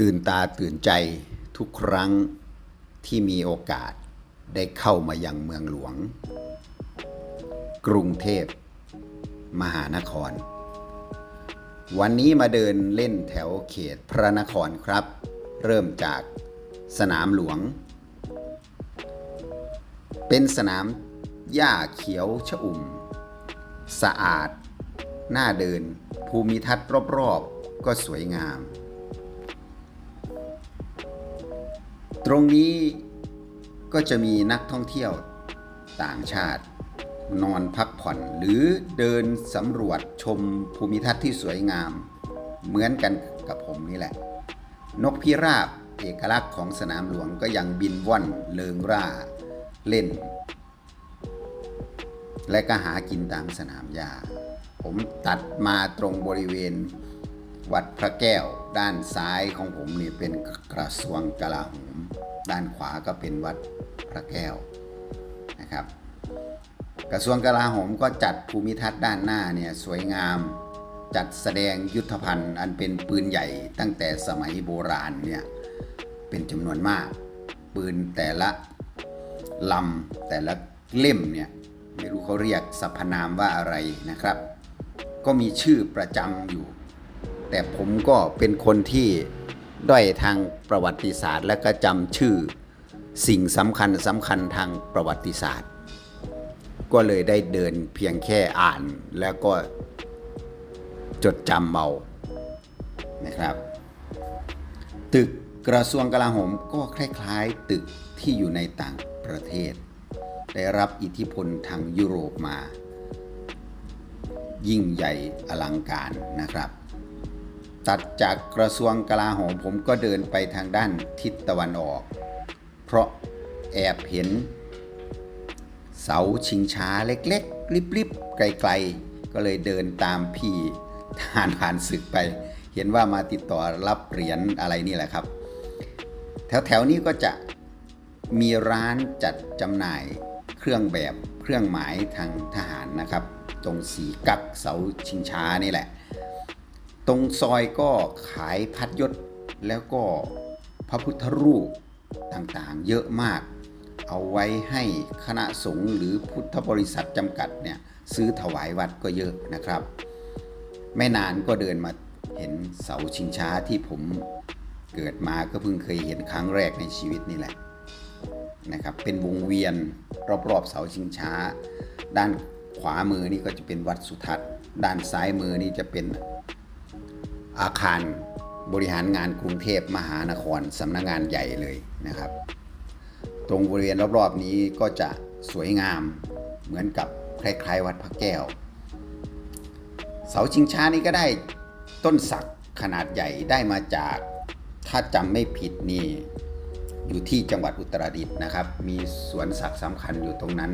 ตื่นตาตื่นใจทุกครั้งที่มีโอกาสได้เข้ามายังเมืองหลวง กรุงเทพ มหานคร วันนี้มาเดินเล่นแถวเขตพระนครครับ เริ่มจากสนามหลวง เป็นสนามหญ้าเขียวชอุ่ม สะอาด น่าเดิน ภูมิทัศน์รอบๆ ก็สวยงาม ตรงนี้ก็จะมีนักท่องเที่ยวต่างชาติ นอนพักผ่อน หรือเดินสำรวจชมภูมิทัศน์ที่สวยงาม เหมือนกันกับผมนี่แหละ นกพิราบเอกลักษณ์ของสนามหลวงก็ยังบินว่อนเลิงร่าเล่น และก็หากินตามสนามหญ้าผมตัดมาตรงบริเวณ วัดพระแก้ว ด้านซ้ายของผมนี่เป็นกระทรวงกลาโหมด้านขวาก็เป็นวัดพระแก้วนะครับ กระทรวงกลาโหมก็จัดภูมิทัศน์ด้านหน้าเนี่ยสวยงามจัดแสดงยุทธภัณฑ์อันเป็นปืนใหญ่ตั้งแต่สมัยโบราณเนี่ยเป็นจำนวนมาก ปืนแต่ละลำแต่ละเล่มเนี่ยไม่รู้เขาเรียกสรรพนามว่าอะไรนะครับ ก็มีชื่อประจำอยู่ แต่ผมก็เป็นคนที่ด้อยทางประวัติศาสตร์ และก็จำชื่อสิ่งสำคัญสำคัญทางประวัติศาสตร์ ก็เลยได้เดินเพียงแค่อ่านแล้วก็จดจำเอานะครับ ตึกกระทรวงกลาโหมก็คล้ายๆ ตึกที่อยู่ในต่างประเทศ ได้รับอิทธิพลทางยุโรปมา ยิ่งใหญ่อลังการนะครับ ตัดจากกระทรวงกลาโหมผมก็เดินไปทางด้านทิศตะวันออก เพราะแอบเห็น เสาชิงช้าเล็กๆริบๆไกลๆ ก็เลยเดินตามพี่ทหารผ่านศึกไป เห็นว่ามาติดต่อรับเหรียญอะไรนี่แหละครับ แถวๆนี้ก็จะมีร้านจัดจำหน่ายเครื่องแบบเครื่องหมายทางทหารนะครับ ตรงสีกักเสาชิงช้านี่แหละ ตรงซอยก็ขายพัดยศแล้วก็พระพุทธรูปต่างๆ เยอะมาก เอาไว้ให้คณะสงฆ์หรือพุทธบริษัทจำกัดเนี่ยซื้อถวายวัดก็เยอะนะครับ ไม่นานก็เดินมาเห็นเสาชิงช้าที่ผมเกิดมาก็เพิ่งเคยเห็นครั้งแรกในชีวิตนี่แหละนะครับเป็นวงเวียนรอบๆเสาชิงช้า ด้านขวามือนี่ก็จะเป็นวัดสุทัศน์ ด้านซ้ายมือนี่จะเป็น อาคารบริหารงานกรุงเทพมหานครสำนักงงานใหญ่เลยนะครับ ตรงบริเวณรอบๆนี้ก็จะสวยงามเหมือนกับคล้ายๆ วัดพระแก้ว เสาชิงช้านี้ก็ได้ต้นสักขนาดใหญ่ได้มาจากถ้าจำไม่ผิดนี่อยู่ที่จังหวัดอุตรดิตถ์นะครับ มีสวนสักสำคัญอยู่ตรงนั้น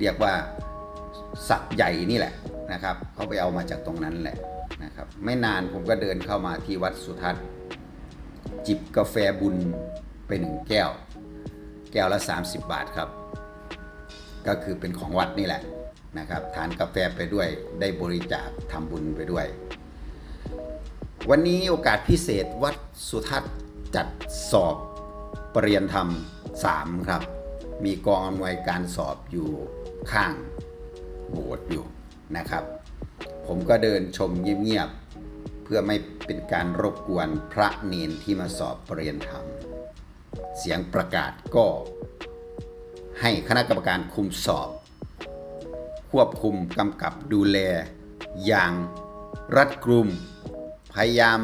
เรียกว่าสักใหญ่นี่แหละนะครับเขาไปเอามาจากตรงนั้นแหละ นะครับไม่นานผมก็เดินเข้ามาที่วัดสุทัศน์ จิบกาแฟบุญไปหนึ่งแก้ว แก้วละ 30 บาทครับ ก็คือเป็นของวัดนี่แหละนะครับทานกาแฟไปด้วยได้บริจาคทำบุญไปด้วย วันนี้โอกาสพิเศษวัดสุทัศน์จัดสอบปรริยนธรรม 3 ครับ มีกองอำนวยการสอบอยู่ข้างโบสถ์อยู่นะครับ ผมก็เดินชมเงียบๆ เพื่อไม่เป็นการรบกวนพระเนนที่มาสอบปรริยนธรรม เสียงประกาศก็ ให้คณะกรรมการคุมสอบ ควบคุมกำกับดูแล อย่างรัดกลุ่มพยายาม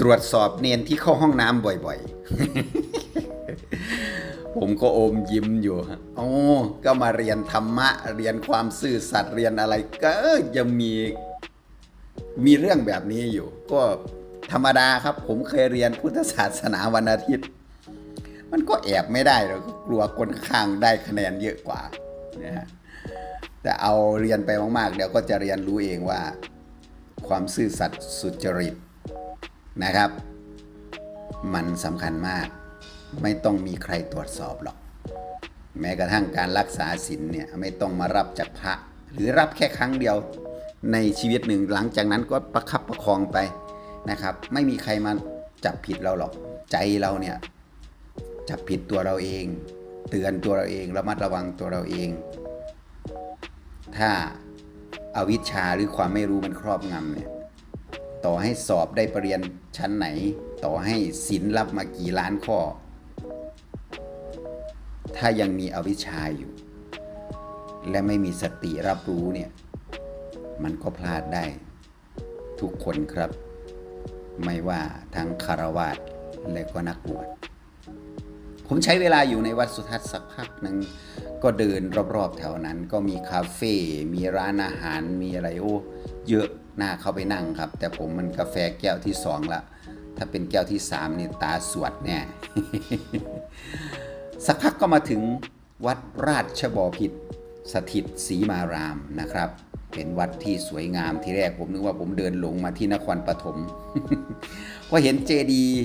ตรวจสอบเนนที่เข้าห้องน้ำบ่อยๆ ผมก็อมยิ้มอยู่ฮะโอ้ก็มาเรียนธรรมะ เรียนความซื่อสัตย์เรียนอะไร ก็ยังมี มีเรื่องแบบนี้อยู่ ก็ธรรมดาครับ ผมเคยเรียนพุทธศาสนาวันอาทิตย์ มันก็แอบไม่ได้หรอกกลัวคนข้างได้คะแนนเยอะกว่านะฮะแต่เอาเรียนไปมากๆ เดี๋ยวก็จะเรียนรู้เองว่า ความซื่อสัตย์สุจริตนะครับ มันสำคัญมาก ไม่ต้องมีใครตรวจสอบหรอก แม้กระทั่งการรักษาศีลเนี่ยไม่ต้องมารับจากพระ หรือรับแค่ครั้งเดียวในชีวิตหนึ่งหลังจากนั้นก็ประคับประคองไปนะครับ ไม่มีใครมาจับผิดเราหรอกใจเราเนี่ยจับผิดตัวเราเอง เตือนตัวเราเองระมัดระวังตัวเราเอง ถ้าอาวิชชาหรือความไม่รู้มันครอบงำเนี่ยต่อให้สอบได้ปรริญญาชั้นไหน ต่อให้ศิลรับมากี่ล้านข้อ ถ้ายังมีอวิชชาอยู่ และไม่มีสติรับรู้เนี่ย มันก็พลาดได้ ทุกคนครับ ไม่ว่าทั้งคารวาสและก็นักบวชผมใช้เวลาอยู่ในวัดสุทัศน์สักพักหนึ่งก็เดินรอบๆแถวนั้น ก็มีคาเฟ่มีร้านอาหารมีอะไรโอ้เยอะน่าเข้าไปนั่งครับ แต่ผมมันกาแฟแก้วที่สองละถ้าเป็นแก้วที่สามนี่ตาสวดแน่ สักพักก็มาถึงวัดราชบอพิตรสถิตศรีมารามนะครับ เป็นวัดที่สวยงามที่แรกผมนึกว่าผมเดินหลงมาที่นครปฐมพอเห็นเจดีย์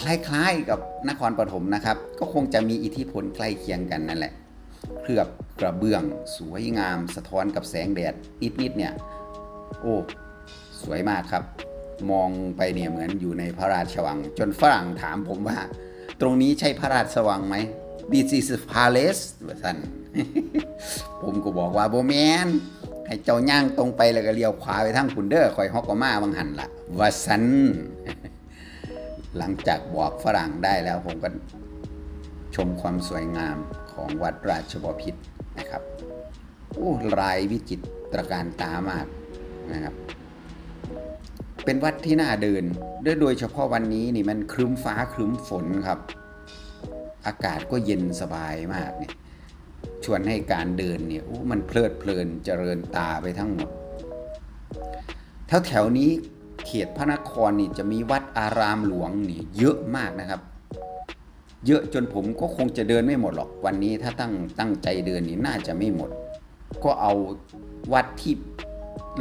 คล้ายๆกับนครปฐมนะครับ ก็คงจะมีอิทธิพลใกล้เคียงกันนั่นแหละ เคลือบกระเบื้องสวยงามสะท้อนกับแสงแดดนิดๆเนี่ย โอ้สวยมากครับ มองไปเนี่ยเหมือนอยู่ในพระราชวัง จนฝรั่งถามผมว่า ตรงนี้ใช่พระราชวังไหม This is a palace ว่าสันผมก็บอกว่าโบแมนให้เจ้าย่างตรงไปแล้วก็เลี้ยวขวาไปทางคุณเด้อคอยฮอกกมาบางหันละว่าสันหลังจากบอกฝรั่งได้แล้วผมก็ชมความสวยงามของวัดราชบพิตรนะครับโอ้ลายวิจิตรการตามากนะครับ เป็นวัดที่น่าเดินด้วยโดยเฉพาะวันนี้นี่มันครึ้มฟ้าครึ้มฝนครับ อากาศก็เย็นสบายมากเนี่ยชวนให้การเดินเนี่ยมันเพลิดเพลินเจริญตาไปทั้งหมดแถวแถวๆนี้เขตพระนครนี่จะมีวัดอารามหลวงนี่เยอะมากนะครับ เยอะจนผมก็คงจะเดินไม่หมดหรอกวันนี้ถ้าตั้งตั้งใจเดินนี่น่าจะไม่หมด ก็เอาวัดที่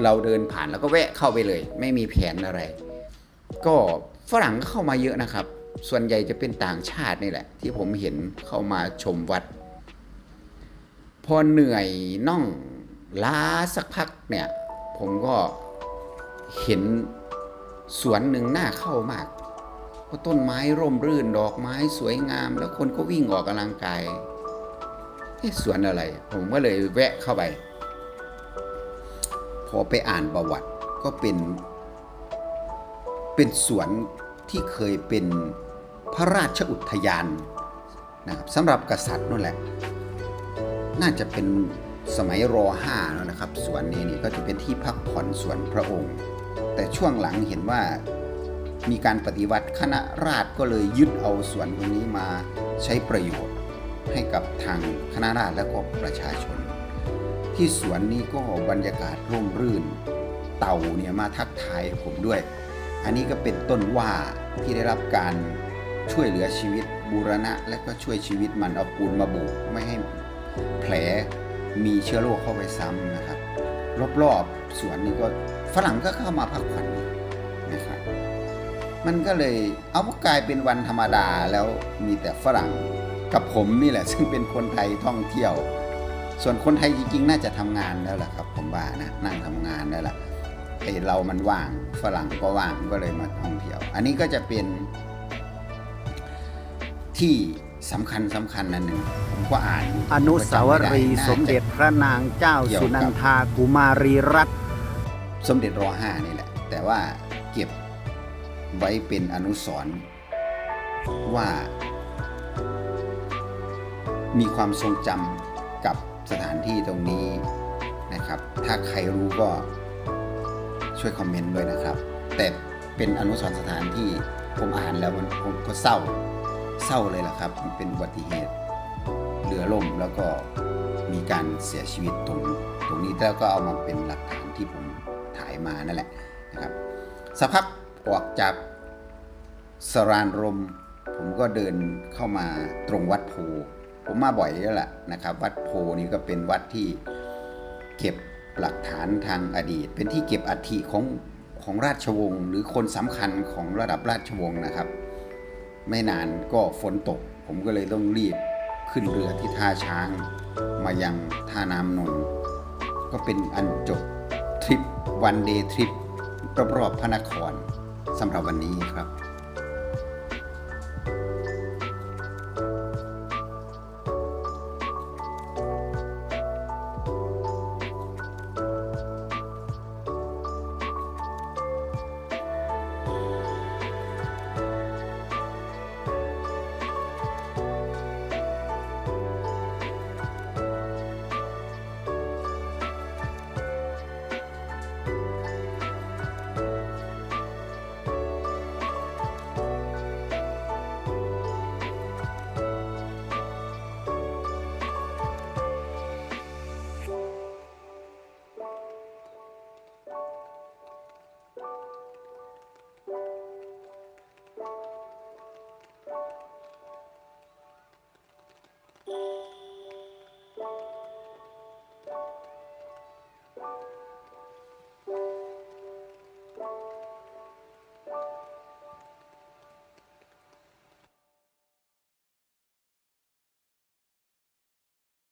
เราเดินผ่านแล้วก็แวะเข้าไปเลย ไม่มีแผนอะไร ก็ฝรั่งก็เข้ามาเยอะนะครับ ส่วนใหญ่จะเป็นต่างชาตินี่แหละ ที่ผมเห็นเข้ามาชมวัด พอเหนื่อยน่องล้าสักพักเนี่ย ผมก็เห็นสวนหนึ่งน่าเข้ามากเพราะต้นไม้ร่มรื่นดอกไม้สวยงาม แล้วคนก็วิ่งออกกำลังกายสวนอะไร ผมก็เลยแวะเข้าไป พอไปอ่านประวัติก็เป็น เป็นสวน ที่เคยเป็นพระราชอุทยานนะครับสำหรับกษัตริย์นั่นแหละ น่าจะเป็นสมัยร5แล้วนะครับสวนนี้นี่ก็จะเป็นที่พักผ่อนสวนพระองค์ แต่ช่วงหลังเห็นว่ามีการปฏิวัติคณะราษฎรก็เลยยึดเอาสวนตรงนี้มาใช้ประโยชน์ให้กับทางคณะราษฎรและก็ประชาชน ที่สวนนี้ก็บรรยากาศร่มรื่น เต่าเนี่ยมาทักทายผมด้วย อันนี้ก็เป็นต้นว่าที่ได้รับการช่วยเหลือชีวิตบูรณะ และก็ช่วยชีวิตมันเอาปูนมาบกไม่ให้แผลมีเชื้อโรคเข้าไปซ้ำนะครับ รอบๆสวนนี้ก็ฝรั่งก็เข้ามาพักผ่อนนะครับมันก็เลยเอาว่ากลายเป็นวันธรรมดาแล้วมีแต่ฝรั่งกับผมนี่แหละ ซึ่งเป็นคนไทยท่องเที่ยว ส่วนคนไทยจริงๆ น่าจะทำงานแล้วล่ะครับ ผมว่านะนั่งทำงานแล้วล่ะ ไอเรามันว่างฝรั่งก็ว่างก็เลยมาท่องเที่ยว อันนี้ก็จะเป็นที่สำคัญสำคัญนันหนึ่งผมก็อ่านยู่อนุสาวรีย์น่าจะสมเด็จพระนางเจ้าเกี่ยวกับสุนันทากุมารีรัตน์สมเด็จรห้านี่แหละ แต่ว่าเก็บไว้เป็นอนุสรณ์ว่า มีความทรงจำกับสถานที่ตรงนี้นะครับ ถ้าใครรู้ก็ ช่วยคอมเมนต์ด้วยนะครับ แต่เป็นอนุสรณ์สถานที่ผมอ่านแล้วมันผมก็เศร้าเศร้าเลยล่ะครับมันเป็นอุบัติเหตุเรือล่มแล้วก็มีการเสียชีวิตตรงตรงนี้แล้วก็เอามาเป็นหลักฐานที่ผมถ่ายมานั่นแหละนะครับสักพักออกจากสรานรม ผมก็เดินเข้ามาตรงวัดโพผมมาบ่อยแล้วล่ะนะครับ วัดโพนี่ก็เป็นวัดที่เก็บ หลักฐานทางอดีต เป็นที่เก็บอัฐิของของราชวงศ์หรือคนสำคัญของระดับราชวงศ์นะครับ ไม่นานก็ฝนตก ผมก็เลยต้องรีบขึ้นเรือที่ท่าช้าง มายังท่าน้ำนนท์ก็เป็นอันจบทริปวันเดย์ทริปรอบๆพระนครสำหรับวันนี้ครับ